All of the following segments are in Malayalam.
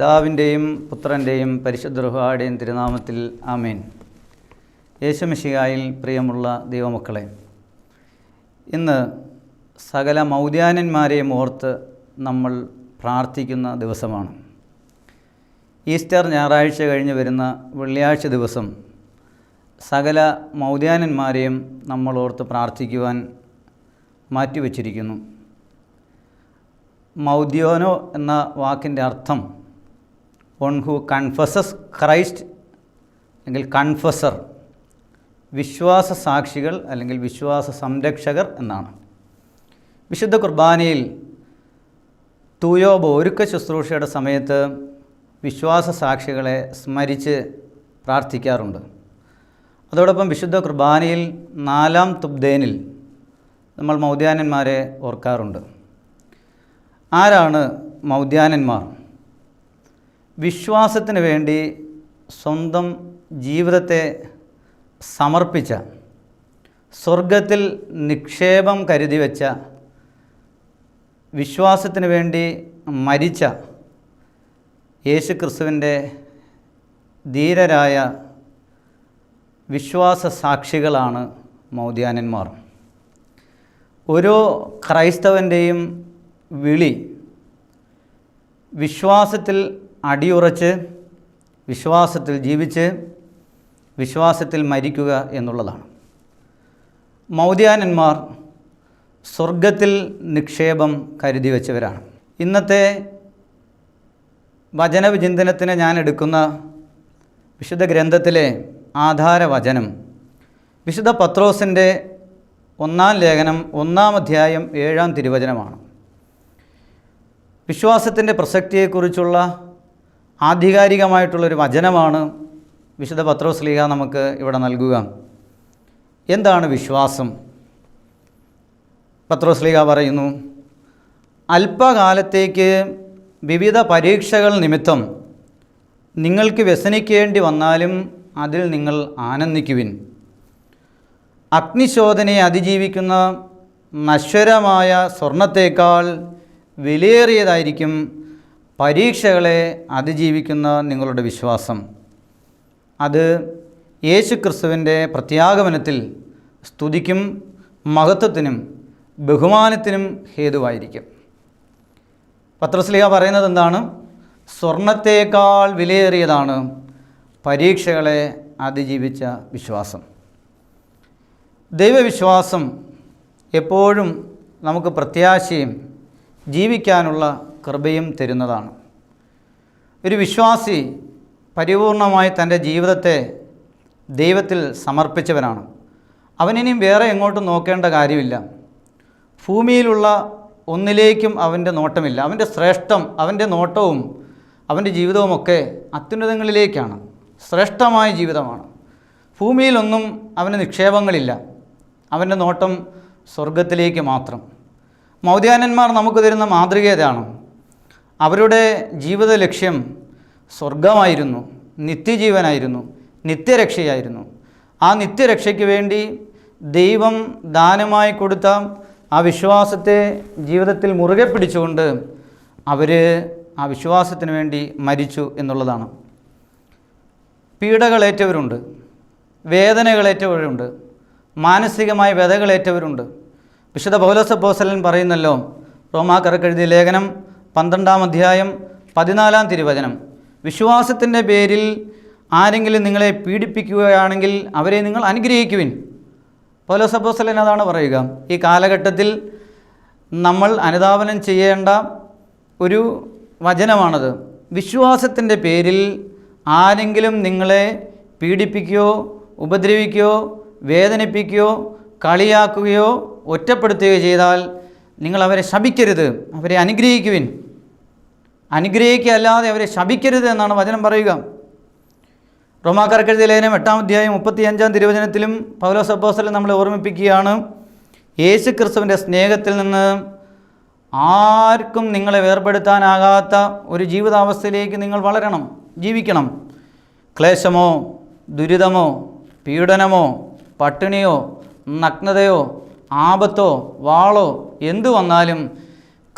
പിതാവിന്റെയും പുത്രന്റെയും പരിശുദ്ധ റുഹാടെയും തിരുനാമത്തിൽ ആമേൻ. യേശുമിഷികായിൽ പ്രിയമുള്ള ദൈവമക്കളെ ഇന്ന് സകല മൗദ്യാനന്മാരെയും ഓർത്ത് നമ്മൾ പ്രാർത്ഥിക്കുന്ന ദിവസമാണ്. ഈസ്റ്റർ ഞായറാഴ്ച കഴിഞ്ഞ് വരുന്ന വെള്ളിയാഴ്ച ദിവസം സകല മൗദ്യാനന്മാരെയും നമ്മൾ ഓർത്ത് പ്രാർത്ഥിക്കുവാൻ മാറ്റിവെച്ചിരിക്കുന്നു. മൗദ്യോനോ എന്ന വാക്കിന്റെ അർത്ഥം വൺ ഹു കൺഫസസ് ക്രൈസ്റ്റ് അല്ലെങ്കിൽ കൺഫസർ വിശ്വാസ സാക്ഷികൾ അല്ലെങ്കിൽ വിശ്വാസ സംരക്ഷകർ എന്നാണ്. വിശുദ്ധ കുർബാനയിൽ തൂയോബ് ഒരുക്ക ശുശ്രൂഷയുടെ സമയത്ത് വിശ്വാസ സാക്ഷികളെ സ്മരിച്ച് പ്രാർത്ഥിക്കാറുണ്ട്. അതോടൊപ്പം വിശുദ്ധ കുർബാനയിൽ നാലാം തുബ്ദേനിൽ നമ്മൾ മൗദ്യാനന്മാരെ ഓർക്കാറുണ്ട്. ആരാണ് മൗദ്യാനന്മാർ? വിശ്വാസത്തിന് വേണ്ടി സ്വന്തം ജീവിതത്തെ സമർപ്പിച്ച സ്വർഗത്തിൽ നിക്ഷേപം കരുതി വച്ച വിശ്വാസത്തിന് വേണ്ടി മരിച്ച യേശു ക്രിസ്തുവിന്റെ ധീരരായ വിശ്വാസ സാക്ഷികളാണ് മൗദ്യാനന്മാർ. ഓരോ ക്രൈസ്തവന്റെയും വിളി വിശ്വാസത്തിൽ അടിയുറച്ച് വിശ്വാസത്തിൽ ജീവിച്ച് വിശ്വാസത്തിൽ മരിക്കുക എന്നുള്ളതാണ്. മൗദ്യാനന്മാർ സ്വർഗത്തിൽ നിക്ഷേപം കരുതി വെച്ചവരാണ്. ഇന്നത്തെ വചനവിചിന്തനത്തിന് ഞാൻ എടുക്കുന്ന വിശുദ്ധ ഗ്രന്ഥത്തിലെ ആധാരവചനം വിശുദ്ധ പത്രോസിന്റെ ഒന്നാം ലേഖനം ഒന്നാം അധ്യായം ഏഴാം തിരുവചനമാണ്. വിശ്വാസത്തിന്റെ പ്രസക്തിയെക്കുറിച്ചുള്ള ആധികാരികമായിട്ടുള്ളൊരു വചനമാണ് വിശുദ്ധ പത്രോസ്ലീഹ നമുക്ക് ഇവിടെ നൽകുക. എന്താണ് വിശ്വാസം? പത്രോസ്ലീഹ പറയുന്നു അല്പകാലത്തേക്ക് വിവിധ പരീക്ഷകൾ നിമിത്തം നിങ്ങൾക്ക് വ്യസനിക്കേണ്ടി വന്നാലും അതിൽ നിങ്ങൾ ആനന്ദിക്കുവിൻ. അഗ്നിശോധനയെ അതിജീവിക്കുന്ന നശ്വരമായ സ്വർണത്തേക്കാൾ വിലയേറിയതായിരിക്കും പരീക്ഷകളെ അതിജീവിക്കുന്ന നിങ്ങളുടെ വിശ്വാസം. അത് യേശു ക്രിസ്തുവിന്റെ പ്രത്യാഗമനത്തിൽ സ്തുതിക്കും മഹത്വത്തിനും ബഹുമാനത്തിനും ഹേതുവായിരിക്കും. പത്രസ്ലിഹ പറയുന്നത് എന്താണ്? സ്വർണത്തേക്കാൾ വിലയേറിയതാണ് പരീക്ഷകളെ അതിജീവിച്ച വിശ്വാസം. ദൈവവിശ്വാസം എപ്പോഴും നമുക്ക് പ്രത്യാശയും ജീവിക്കാനുള്ള കൃപയും തരുന്നതാണ്. ഒരു വിശ്വാസി പരിപൂർണമായി തന്റെ ജീവിതത്തെ ദൈവത്തിൽ സമർപ്പിച്ചവനാണ്. അവനിനിയും വേറെ എങ്ങോട്ടും നോക്കേണ്ട കാര്യമില്ല. ഭൂമിയിലുള്ള ഒന്നിലേക്കും അവന്റെ നോട്ടമില്ല. അവന്റെ ശ്രേഷ്ഠം അവന്റെ നോട്ടവും അവന്റെ ജീവിതവുമൊക്കെ അത്യുന്നതങ്ങളിലേക്കാണ്. ശ്രേഷ്ഠമായ ജീവിതമാണ്. ഭൂമിയിലൊന്നും അവന് നിക്ഷേപങ്ങളില്ല. അവന്റെ നോട്ടം സ്വർഗത്തിലേക്ക് മാത്രം. മൗദ്യാനന്മാർ നമുക്ക് തരുന്ന മാതൃക ഏതാണ് അവരുടെ ജീവിത ലക്ഷ്യം സ്വർഗമായിരുന്നു നിത്യജീവനായിരുന്നു നിത്യരക്ഷയായിരുന്നു. ആ നിത്യരക്ഷയ്ക്ക് വേണ്ടി ദൈവം ദാനമായി കൊടുത്ത ആ വിശ്വാസത്തെ ജീവിതത്തിൽ മുറുകെ പിടിച്ചുകൊണ്ട് അവർ ആ വിശ്വാസത്തിന് വേണ്ടി മരിച്ചു എന്നുള്ളതാണ്. പീഡകളേറ്റവരുണ്ട് വേദനകളേറ്റവരുണ്ട് മാനസികമായ വ്യതകളേറ്റവരുണ്ട്. വിശുദ്ധ പൗലോസപ്പോസലൻ പറയുന്നല്ലോ റോമാക്കറക്കെഴുതിയ ലേഖനം പന്ത്രണ്ടാം അധ്യായം പതിനാലാം തിരുവചനം. വിശ്വാസത്തിന്റെ പേരിൽ ആരെങ്കിലും നിങ്ങളെ പീഡിപ്പിക്കുകയാണെങ്കിൽ അവരെ നിങ്ങൾ അനുഗ്രഹിക്കുവിൻ. അപ്പോസ്തലൻ അതാണ് പറയുക. ഈ കാലഘട്ടത്തിൽ നമ്മൾ അനുധാവനം ചെയ്യേണ്ട ഒരു വചനമാണത്. വിശ്വാസത്തിന്റെ പേരിൽ ആരെങ്കിലും നിങ്ങളെ പീഡിപ്പിക്കുകയോ ഉപദ്രവിക്കുകയോ വേദനിപ്പിക്കുകയോ കളിയാക്കുകയോ ഒറ്റപ്പെടുത്തുകയോ ചെയ്താൽ നിങ്ങൾ അവരെ ശപിക്കരുത് അവരെ അനുഗ്രഹിക്കുവിൻ. അനുഗ്രഹിക്കുക അല്ലാതെ അവരെ ശപിക്കരുത് എന്നാണ് വചനം പറയുക. റോമാക്കാർക്കെഴുതിയ ലേഖനം എട്ടാം അധ്യായം മുപ്പത്തി അഞ്ചാം തിരുവചനത്തിലും പൗലോസ് അപ്പോസ്റ്റലൻ നമ്മളെ ഓർമ്മിപ്പിക്കുകയാണ്. യേശു ക്രിസ്തുവിന്റെ സ്നേഹത്തിൽ നിന്ന് ആർക്കും നിങ്ങളെ വേർപെടുത്താനാകാത്ത ഒരു ജീവിതാവസ്ഥയിലേക്ക് നിങ്ങൾ വളരണം ജീവിക്കണം. ക്ലേശമോ ദുരിതമോ പീഡനമോ പട്ടിണിയോ നഗ്നതയോ ആപത്തോ വാളോ എന്തു വന്നാലും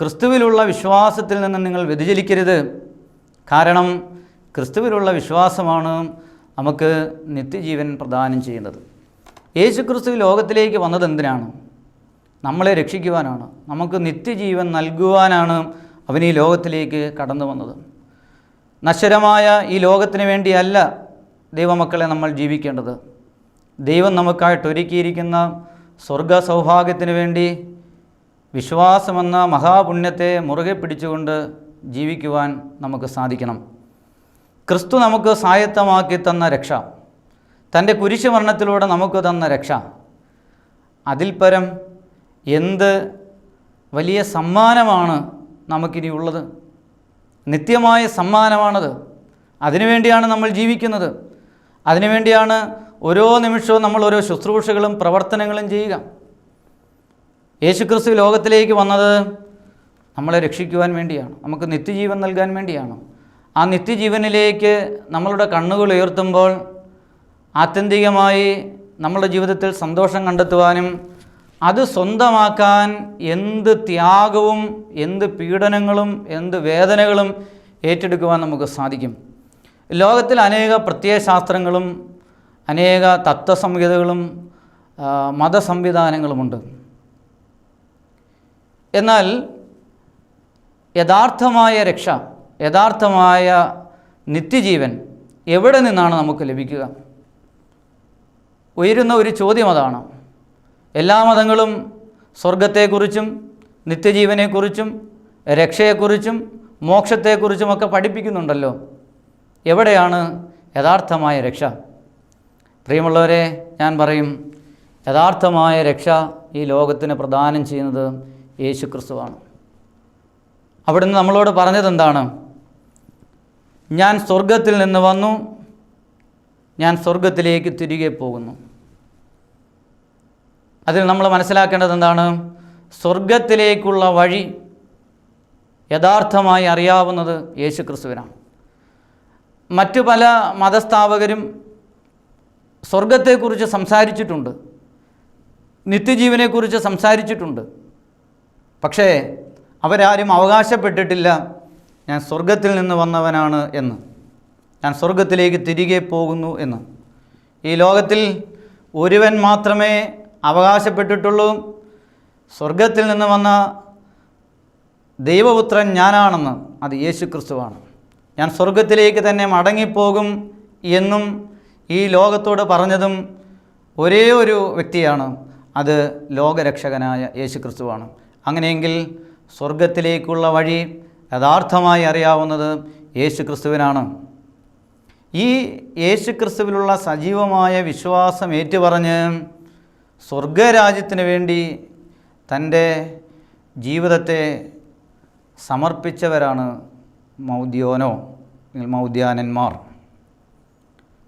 ക്രിസ്തുവിലുള്ള വിശ്വാസത്തിൽ നിന്ന് നിങ്ങൾ വ്യതിചലിക്കരുത്. കാരണം ക്രിസ്തുവിലുള്ള വിശ്വാസമാണ് നമുക്ക് നിത്യജീവൻ പ്രദാനം ചെയ്യുന്നത്. യേശു ക്രിസ്തു ലോകത്തിലേക്ക് വന്നത് എന്തിനാണ്? നമ്മളെ രക്ഷിക്കുവാനാണ്. നമുക്ക് നിത്യജീവൻ നൽകുവാനാണ് അവൻ ഈ ലോകത്തിലേക്ക് കടന്നു വന്നത്. നശ്വരമായ ഈ ലോകത്തിന് വേണ്ടിയല്ല ദൈവമക്കളെ നമ്മൾ ജീവിക്കേണ്ടത്. ദൈവം നമുക്കായിട്ട് ഒരുക്കിയിരിക്കുന്ന സ്വർഗ സൗഭാഗ്യത്തിന് വേണ്ടി വിശ്വാസമെന്ന മഹാപുണ്യത്തെ മുറുകെ പിടിച്ചുകൊണ്ട് ജീവിക്കുവാൻ നമുക്ക് സാധിക്കണം. ക്രിസ്തു നമുക്ക് സായത്തമാക്കി തന്ന രക്ഷ. തന്റെ കുരിശുമരണത്തിലൂടെ നമുക്ക് തന്ന രക്ഷ. അതിൽ പരം എന്ത് വലിയ സമ്മാനമാണ് നമുക്കിനി ഉള്ളത് നിത്യമായ സമ്മാനമാണത്. അതിനുവേണ്ടിയാണ് നമ്മൾ ജീവിക്കുന്നത്. അതിനുവേണ്ടിയാണ് ഓരോ നിമിഷവും നമ്മൾ ഓരോ ശുശ്രൂഷകളും പ്രവർത്തനങ്ങളും ചെയ്യുക. യേശുക്രിസ്തു ലോകത്തിലേക്ക് വന്നത് നമ്മളെ രക്ഷിക്കുവാൻ വേണ്ടിയാണ്. നമുക്ക് നിത്യജീവൻ നൽകാൻ വേണ്ടിയാണ്. ആ നിത്യജീവനിലേക്ക് നമ്മളുടെ കണ്ണുകൾ ഉയർത്തുമ്പോൾ ആത്യന്തികമായി നമ്മുടെ ജീവിതത്തിൽ സന്തോഷം കണ്ടെത്തുവാനും അത് സ്വന്തമാക്കാൻ എന്ത് ത്യാഗവും എന്ത് പീഡനങ്ങളും എന്ത് വേദനകളും ഏറ്റെടുക്കുവാൻ നമുക്ക് സാധിക്കും. ലോകത്തിൽ അനേക പ്രത്യയശാസ്ത്രങ്ങളും അനേക തത്വസംഹിതകളും മതസംവിധാനങ്ങളുമുണ്ട്. എന്നാൽ യഥാർത്ഥമായ രക്ഷ യഥാർത്ഥമായ നിത്യജീവൻ എവിടെ നിന്നാണ് നമുക്ക് ലഭിക്കുക? ഉയരുന്ന ഒരു ചോദ്യം അതാണ്. എല്ലാ മതങ്ങളും സ്വർഗത്തെക്കുറിച്ചും നിത്യജീവനെക്കുറിച്ചും രക്ഷയെക്കുറിച്ചും മോക്ഷത്തെക്കുറിച്ചുമൊക്കെ പഠിപ്പിക്കുന്നുണ്ടല്ലോ. എവിടെയാണ് യഥാർത്ഥമായ രക്ഷ? പ്രിയമുള്ളവരെ ഞാൻ പറയും യഥാർത്ഥമായ രക്ഷ ഈ ലോകത്തിന് പ്രദാനം ചെയ്യുന്നത് യേശു ക്രിസ്തുവാണ് അവിടുന്ന് നമ്മളോട് പറഞ്ഞതെന്താണ്? ഞാൻ സ്വർഗത്തിൽ നിന്ന് വന്നു ഞാൻ സ്വർഗത്തിലേക്ക് തിരികെ പോകുന്നു. അതിൽ നമ്മൾ മനസ്സിലാക്കേണ്ടത് എന്താണ്? സ്വർഗത്തിലേക്കുള്ള വഴി യഥാർത്ഥമായി അറിയാവുന്നത് യേശു ക്രിസ്തുവിനാണ് മറ്റു പല മതസ്ഥാപകരും സ്വർഗത്തെക്കുറിച്ച് സംസാരിച്ചിട്ടുണ്ട്. നിത്യജീവനെക്കുറിച്ച് സംസാരിച്ചിട്ടുണ്ട്. പക്ഷേ അവരാരും അവകാശപ്പെട്ടിട്ടില്ല. ഞാൻ സ്വർഗത്തിൽ നിന്ന് വന്നവനാണ് എന്ന്. ഞാൻ സ്വർഗത്തിലേക്ക് തിരികെ പോകുന്നു എന്ന്. ഈ ലോകത്തിൽ ഒരുവൻ മാത്രമേ അവകാശപ്പെട്ടിട്ടുള്ളൂ. സ്വർഗത്തിൽ നിന്ന് വന്ന ദൈവപുത്രൻ ഞാനാണെന്ന്. അത് യേശു ക്രിസ്തുവാണ് ഞാൻ സ്വർഗത്തിലേക്ക് തന്നെ മടങ്ങിപ്പോകും എന്നും ഈ ലോകത്തോട് പറഞ്ഞതും ഒരേ ഒരു വ്യക്തിയാണ്. അത് ലോകരക്ഷകനായ യേശു ക്രിസ്തുവാണ് അങ്ങനെയെങ്കിൽ സ്വർഗത്തിലേക്കുള്ള വഴി യഥാർത്ഥമായി അറിയാവുന്നത് യേശു ക്രിസ്തുവിനാണ് ഈ യേശു ക്രിസ്തുവിലുള്ള സജീവമായ വിശ്വാസം ഏറ്റുപറഞ്ഞ് സ്വർഗരാജ്യത്തിന് വേണ്ടി തന്റെ ജീവിതത്തെ സമർപ്പിച്ചവരാണ് മൗദ്യോനോ മൗദ്യാനന്മാർ.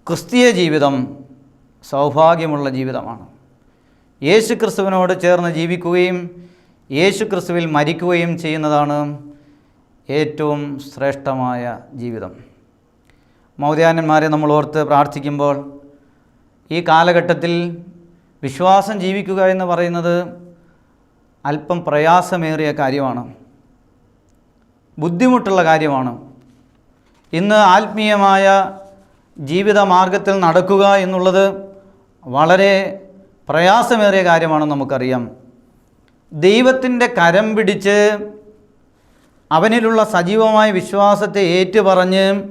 ക്രിസ്തീയ ജീവിതം സൗഭാഗ്യമുള്ള ജീവിതമാണ്. യേശു ക്രിസ്തുവിനോട് ചേർന്ന് ജീവിക്കുകയും യേശു ക്രിസ്തുവിൽ മരിക്കുകയും ചെയ്യുന്നതാണ് ഏറ്റവും ശ്രേഷ്ഠമായ ജീവിതം. മൗദ്യാനന്മാരെ നമ്മൾ ഓർത്ത് പ്രാർത്ഥിക്കുമ്പോൾ ഈ കാലഘട്ടത്തിൽ വിശ്വാസം ജീവിക്കുക എന്ന് പറയുന്നത് അല്പം പ്രയാസമേറിയ കാര്യമാണ്. ബുദ്ധിമുട്ടുള്ള കാര്യമാണ്. ഇന്ന് ആത്മീയമായ ജീവിത മാർഗത്തിൽ നടക്കുക എന്നുള്ളത് വളരെ പ്രയാസമേറിയ കാര്യമാണെന്ന് നമുക്കറിയാം. ദൈവത്തിന്റെ കരം പിടിച്ച് അവനിലുള്ള സജീവമായ വിശ്വാസത്തെ ഏറ്റുപറഞ്ഞ്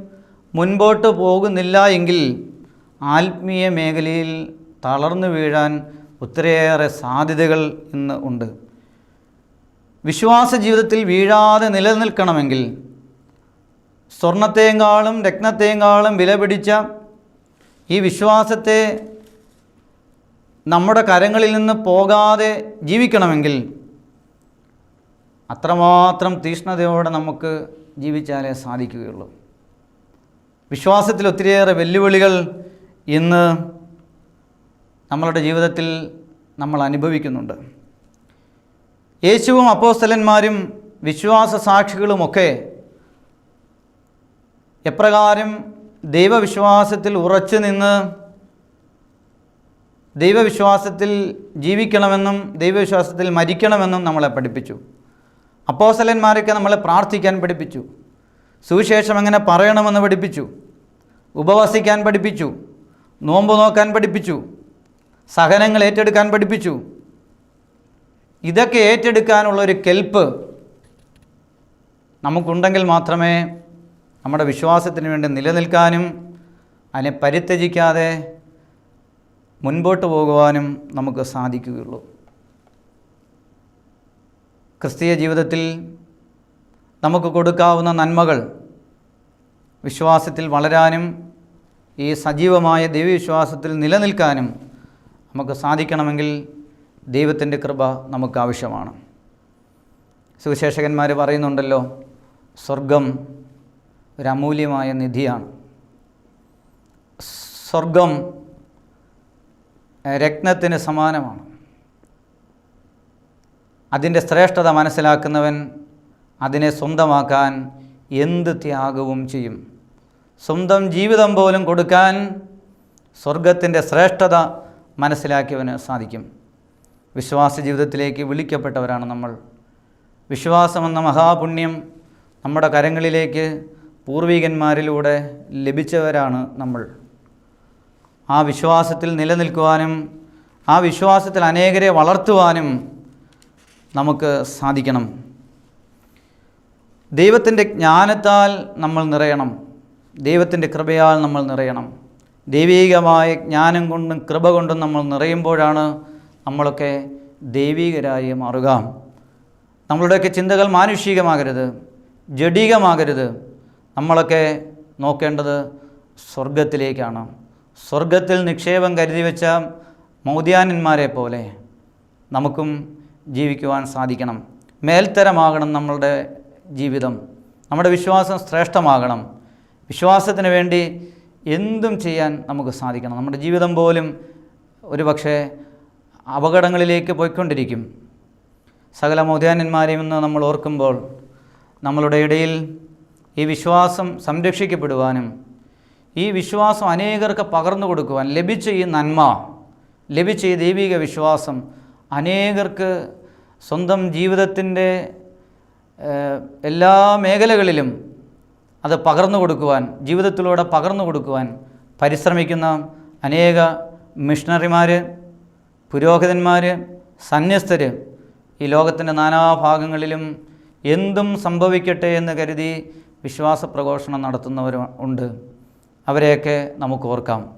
മുൻപോട്ട് പോകുന്നില്ല എങ്കിൽ ആത്മീയ മേഖലയിൽ തളർന്നു വീഴാൻ ഒത്തിരിയേറെ സാധ്യതകൾ ഇന്ന് ഉണ്ട്. വിശ്വാസ ജീവിതത്തിൽ വീഴാതെ നിലനിൽക്കണമെങ്കിൽ സ്വർണത്തെക്കാളും രത്നത്തെക്കാളും വില പിടിച്ച ഈ വിശ്വാസത്തെ നമ്മുടെ കരങ്ങളിൽ നിന്ന് പോകാതെ ജീവിക്കണമെങ്കിൽ അത്രമാത്രം തീഷ്ണതയോടെ നമുക്ക് ജീവിച്ചാലേ സാധിക്കുകയുള്ളൂ. വിശ്വാസത്തിൽ ഒത്തിരിയേറെ വെല്ലുവിളികൾ ഇന്ന് നമ്മളുടെ ജീവിതത്തിൽ നമ്മൾ അനുഭവിക്കുന്നുണ്ട്. യേശുവും അപ്പോസ്തലന്മാരും വിശ്വാസ സാക്ഷികളുമൊക്കെ എപ്രകാരം ദൈവവിശ്വാസത്തിൽ ഉറച്ചു നിന്ന് ദൈവവിശ്വാസത്തിൽ ജീവിക്കണമെന്നും ദൈവവിശ്വാസത്തിൽ മരിക്കണമെന്നും നമ്മളെ പഠിപ്പിച്ചു. അപ്പോസലന്മാരൊക്കെ നമ്മളെ പ്രാർത്ഥിക്കാൻ പഠിപ്പിച്ചു. സുവിശേഷം എങ്ങനെ പറയണമെന്ന് പഠിപ്പിച്ചു. ഉപവസിക്കാൻ പഠിപ്പിച്ചു. നോമ്പ് നോക്കാൻ പഠിപ്പിച്ചു. സഹനങ്ങൾ ഏറ്റെടുക്കാൻ പഠിപ്പിച്ചു. ഇതൊക്കെ ഏറ്റെടുക്കാനുള്ള ഒരു കെൽപ്പ് നമുക്കുണ്ടെങ്കിൽ മാത്രമേ നമ്മുടെ വിശ്വാസത്തിന് വേണ്ടി നിലനിൽക്കാനും അതിനെ പരിത്യജിക്കാതെ മുൻപോട്ട് പോകുവാനും നമുക്ക് സാധിക്കുകയുള്ളൂ. ക്രിസ്തീയ ജീവിതത്തിൽ നമുക്ക് കൊടുക്കാവുന്ന നന്മകൾ വിശ്വാസത്തിൽ വളരാനും ഈ സജീവമായ ദൈവവിശ്വാസത്തിൽ നിലനിൽക്കാനും നമുക്ക് സാധിക്കണമെങ്കിൽ ദൈവത്തിന്റെ കൃപ നമുക്ക് ആവശ്യമാണ്. സുവിശേഷകന്മാർ പറയുന്നുണ്ടല്ലോ സ്വർഗം ഒരു അമൂല്യമായ നിധിയാണ്. സ്വർഗം രത്നത്തിന് സമാനമാണ്. അതിന്റെ ശ്രേഷ്ഠത മനസ്സിലാക്കുന്നവൻ അതിനെ സ്വന്തമാക്കാൻ എന്ത് ത്യാഗവും ചെയ്യും. സ്വന്തം ജീവിതം പോലും കൊടുക്കാൻ സ്വർഗത്തിന്റെ ശ്രേഷ്ഠത മനസ്സിലാക്കിയവന് സാധിക്കും. വിശ്വാസ ജീവിതത്തിലേക്ക് വിളിക്കപ്പെട്ടവരാണ് നമ്മൾ. വിശ്വാസമെന്ന മഹാപുണ്യം നമ്മുടെ കരങ്ങളിലേക്ക് പൂർവികന്മാരിലൂടെ ലഭിച്ചവരാണ് നമ്മൾ. ആ വിശ്വാസത്തിൽ നിലനിൽക്കുവാനും ആ വിശ്വാസത്തിൽ അനേകരെ വളർത്തുവാനും നമുക്ക് സാധിക്കണം. ദൈവത്തിന്റെ ജ്ഞാനത്താൽ നമ്മൾ നിറയണം. ദൈവത്തിന്റെ കൃപയാൽ നമ്മൾ നിറയണം. ദൈവീകമായ ജ്ഞാനം കൊണ്ടും കൃപ കൊണ്ടും നമ്മൾ നിറയുമ്പോഴാണ് നമ്മളൊക്കെ ദൈവീകരായി മാറുക. നമ്മളുടെയൊക്കെ ചിന്തകൾ മാനുഷികമാകരുത് ജഡികമാകരുത് നമ്മളൊക്കെ നോക്കേണ്ടത് സ്വർഗത്തിലേക്കാണ് സ്വർഗത്തിൽ നിക്ഷേപം കരുതി വെച്ച മൗദ്യാനന്മാരെ പോലെ നമുക്കും ജീവിക്കുവാൻ സാധിക്കണം. മേൽത്തരമാകണം നമ്മളുടെ ജീവിതം. നമ്മുടെ വിശ്വാസം ശ്രേഷ്ഠമാകണം. വിശ്വാസത്തിന് വേണ്ടി എന്തും ചെയ്യാൻ നമുക്ക് സാധിക്കണം. നമ്മുടെ ജീവിതം പോലും ഒരു പക്ഷേ അപകടങ്ങളിലേക്ക് പോയിക്കൊണ്ടിരിക്കും. സകല മൗദ്യാനന്മാരെയും നമ്മൾ ഓർക്കുമ്പോൾ നമ്മളുടെ ഇടയിൽ ഈ വിശ്വാസം സംരക്ഷിക്കപ്പെടുവാനും ഈ വിശ്വാസം അനേകർക്ക് പകർന്നു കൊടുക്കുവാൻ ലഭിച്ച ഈ നന്മ ലഭിച്ച ഈ ദൈവിക വിശ്വാസം അനേകർക്ക് സ്വന്തം ജീവിതത്തിന്റെ എല്ലാ മേഖലകളിലും അത് പകർന്നു കൊടുക്കുവാൻ ജീവിതത്തിലൂടെ പകർന്നു കൊടുക്കുവാൻ പരിശ്രമിക്കുന്ന അനേക മിഷണറിമാർ പുരോഹിതന്മാർ സന്യസ്തർ ഈ ലോകത്തിന്റെ നാനാഭാഗങ്ങളിലും എന്തും സംഭവിക്കട്ടെ എന്ന് കരുതി വിശ്വാസ പ്രഘോഷണം നടത്തുന്നവരും ഉണ്ട്. അവരെയൊക്കെ നമുക്ക് ഓർക്കാം.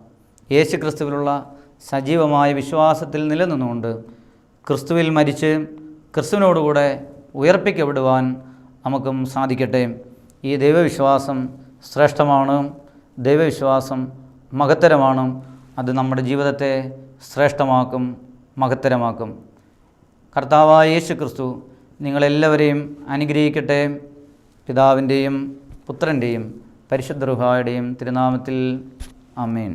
യേശു ക്രിസ്തുവിലുള്ള സജീവമായ വിശ്വാസത്തിൽ നിലനിന്നുകൊണ്ട് ക്രിസ്തുവിൽ മരിച്ച് ക്രിസ്തുവിനോടുകൂടെ ഉയർപ്പിക്കപ്പെടുവാൻ നമുക്കും സാധിക്കട്ടെ. ഈ ദൈവവിശ്വാസം ശ്രേഷ്ഠമാണ്. ദൈവവിശ്വാസം മഹത്തരമാണ്. അത് നമ്മുടെ ജീവിതത്തെ ശ്രേഷ്ഠമാക്കും മഹത്തരമാക്കും. കർത്താവായ യേശു ക്രിസ്തു നിങ്ങളെല്ലാവരെയും അനുഗ്രഹിക്കട്ടെ. പിതാവിന്റെയും പുത്രന്റെയും പരിശുദ്ധ റുഹായുടെയും തിരുനാമത്തിൽ ആമേൻ.